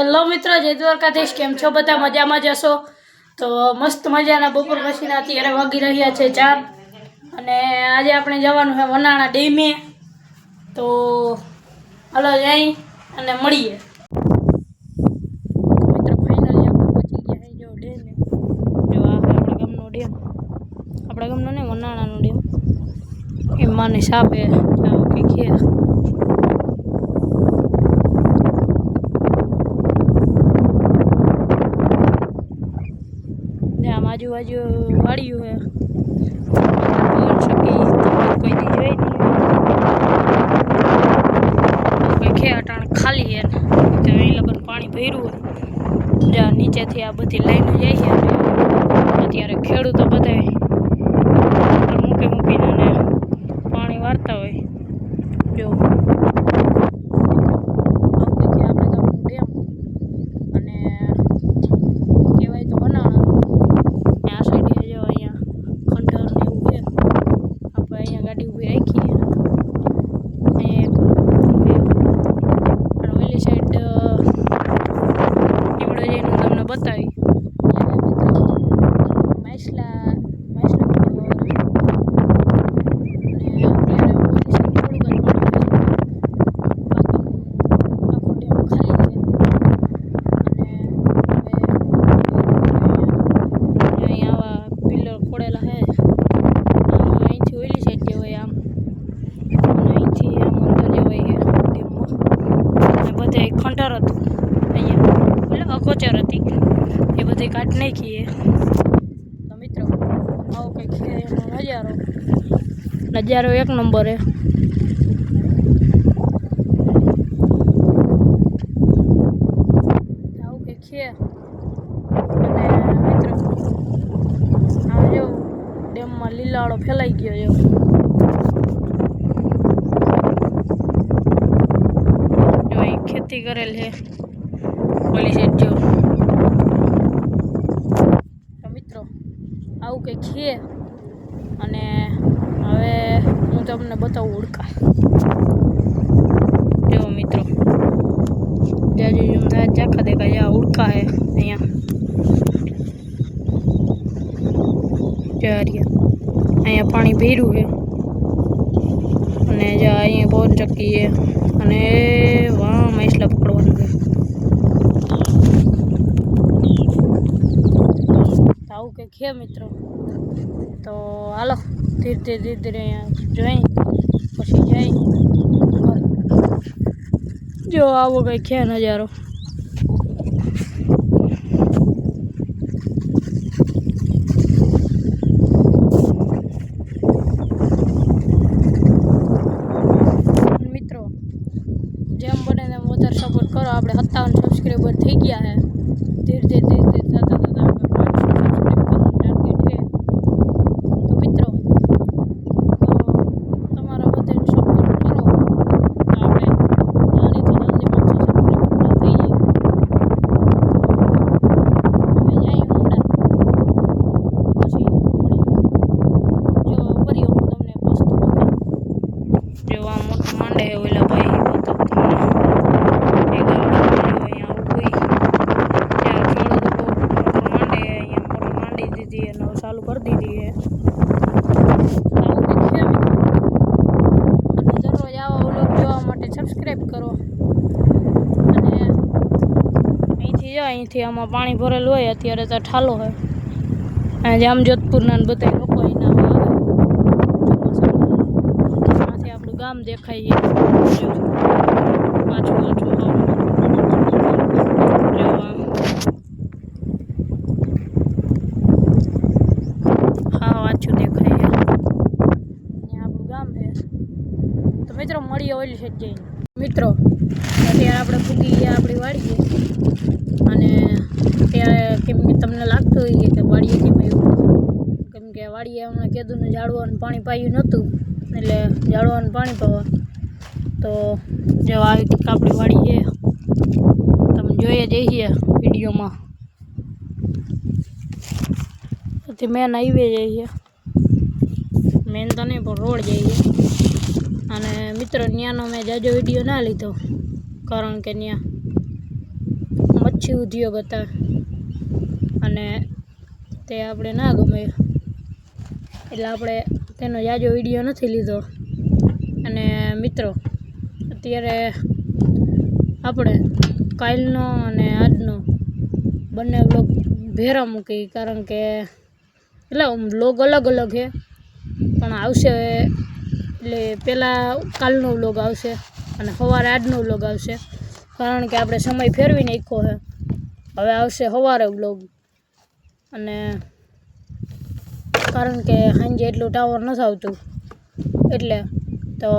Hello મિત્રો, જય દ્વારકાધીશ. કેમ છો? બધા મજામાં જશો તો મસ્ત મજાના બપોર પછીના અત્યારે વાગી રહ્યા છે ચાર. અને આજે આપણે જવાનું છે વનાણા ડેમે. તો હાલો જઈ અને મળીએ. મિત્રો ફાઇનલી આપણે ગયા છે જો ડેમે. જો આ આપણા ગામનો ડેમ. આપણા ગામનો ને વનાણાનો ડેમ. એ મને સાપે જાઓ કે ખેર ને આમ આજુબાજુ વાળ્યું હે જોઈ શકી કોઈ દી જોઈ નહીં કોઈ ખે અટાણ ખાલી હે ને તો અહીં લગન પાણી ભર્યું હે જ્યાં નીચેથી આ બધી લાઈનો જાય છે અને અત્યારે ખેડૂતો બધા મૂકી મૂકીને ને પાણી વારતા હોય જો આવું કંઈક છે આપણે ગામનું ડેમ અને કહેવાય તો બનાવવાનું ને આ સાઈડે જો અહીંયા ખંડર ને એવું છે આપણે અહીંયા ગાડી ઊભી રાખી છે અને ઓલી સાઈડ નીવડો જઈને હું તમને બતાવી માછલા માછલા પકડવા અને અત્યારે ઓલી સાઈડ થોડુંક જ પાણી બાકીનું આખો ડેમ ખાલી છે અને હવે અહીંયા આવા પિલર ખોડેલા છે અહીંથી ઓલી સાઈડ જવાય આમ અને અહીંથી આમ અંદર જવાય છે ડેમમાં અને બધે ખંડર હતું. અહીંયા. એટલે અગોચર હતી. એ બધી કાઢ નાખીએ. તો મિત્રો, આવો કંઈક નજારો. નજારો એક નંબર આવું કંઈક છે અને મિત્રો આમ જો ડેમમાં લીલાળો ફેલાઈ ગયો જો જો ખેતી કરેલ છે. પોલીસ જો તો મિત્રો, આવું કંઈક છે. અને હવે હું તમને બતાવું ઉડકા. જો મિત્રો, જાજુ જેમ ચાખા દેખાય જ્યાં ઉડકા હે અહીંયા. અહીંયા પાણી ભેરું છે. અને જા અહીંયા પવન ચક્કી છે. અને વાહ માછલા પકડવાનું છે. આવું કંઈક છે મિત્રો. તો હાલો, ધીરે ધીરે ધીરે ધીરે અહીંયા જોઈ, પછી જઈ. જો આવો કંઈક છે નજારો મિત્રો જેમ બને તેમ વધારે સપોર્ટ કરો આપણે સત્તાવન સબસ્ક્રાઈબર થઈ ગયા છે ધીરે ધીરે ધીરે ધીરે થતા થતા આપણે પાંચસો સબસ્ક્રાઈબ કરવાનું ટાર્ગેટ છે તો મિત્રો તો તમારા બધાનો સપોર્ટ કરો તો આપણે જલ્દીથી જલ્દી પાંચસો સબસ્ક્રાઈબ પૂરા થઈ જાય હવે જાય ઊંડા પછી મળીએ જો ફરી હું તમને વસ્તુ બતાવું જો આ મોટો માંડે છે ઓલા ભાઈ બતાવું તમને એ ગામડામાં અહીંયા ઊભી ત્યાં ખેડૂતો બહુ મોટો માંડે અહીંયા મોટો માંડી દીધી અને હવે ચાલુ કરી દીધી છે આવું કંઈક છે મિત્રો. અને દરરોજ આવા વ્લોગ જોવા માટે સબસ્ક્રાઈબ કરો અને અહીંથી આમાં પાણી ભરેલું હોય, અત્યારે તો ઠાલો હોય. અને જામ જોધપુરના બધા લોકો અહીંના આવે. આપણું ગામ છે. જો. પાછું પાછું. હા વાંચું દેખાય છે. આપણું ગામ છે. તો મિત્રો, મળીએ ઓલી સાઈડ જઈને. મિત્રો, અત્યારે આપણે ફૂગી ગયા, આપણી વાડીએ. અને ત્યારે કેમ કે તમને લાગતું હોય કે વાડીએ કેમ આવ્યું? કેમ કે વાડીએ હમણાં કીધું ને ઝાડવાનું પાણી પાયું નહોતું, એટલે ઝાડવાનું પાણી પાવા. તો જો આવી કંઈક આપણી છે. તમે જોઈએ જઈએ વિડીયોમાં. પછી મેન હાઈવે જઈએ મેન તો નહીં, પણ રોડ જઈએ અને મિત્રો, ત્યાંનો મેં જાજો વીડિયો ના લીધો. કારણ કે ત્યાં મચ્છી ઉદ્યોગ હતા. અને તે આપણે ના ગમે. એટલે આપણે તેનો જાજો વીડિયો નથી લીધો. અને મિત્રો, અત્યારે આપણે કાલનો અને આજનો બંને બ્લોગ ભેરા મૂકી. કારણ કે, એટલે બ્લોગ અલગ અલગ છે. પણ આવશે એટલે પહેલાં કાલનો વ્લોગ આવશે અને સવારે આજનો વ્લોગ આવશે. કારણ કે આપણે સમય ફેરવી નાખ્યો છે. હવે આવશે સવારે વ્લોગ અને કારણ કે સાંજે એટલું ટાવર નથી આવતું. એટલે તો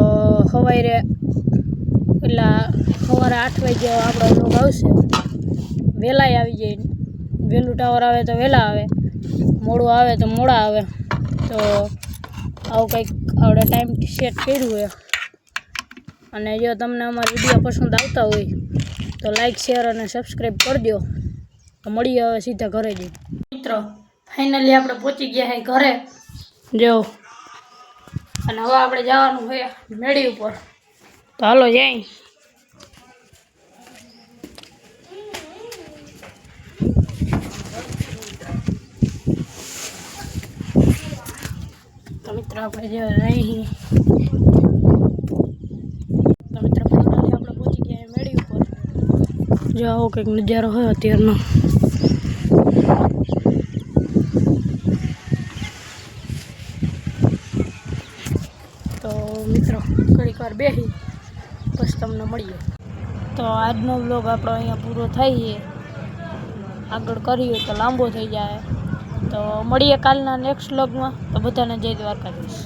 સવારે એટલા સવારે આઠ વાગે આપણો બ્લોગ આવશે. વહેલાય આવી જાય. વહેલું ટાવર આવે તો વહેલા આવે. મોડું આવે તો મોડા આવે. તો આવું કંઈક આપણે ટાઈમ સેટ કર્યું છે. અને જો તમને અમારા વીડિયો પસંદ આવતા હોય તો લાઈક શેર અને સબસ્ક્રાઈબ કરજો. તો મળીએ હવે સીધા ઘરે જઈ. મિત્રો ફાઇનલી આપણે પહોંચી ગયા છે ઘરે. જો. અને હવે આપણે જવાનું હોય મેળી ઉપર. તો હાલો જાય તો મિત્રો આપણે જે રહી તો મિત્રો ફાઇનલી આપણે પહોંચી ગયા મેળી ઉપર. જો આવો કંઈક નજારો હોય અત્યારનો તો મિત્રો ઘડીક વાર બેસી પછી તમને મળીએ. તો આજનો વ્લોગ આપણો અહીંયા પૂરો થઈએ. આગળ કરીએ તો લાંબો થઈ જાય. તો મળીએ કાલના નેક્સ્ટ બ્લોગમાં તો બધાને જય દ્વારકાધીશ.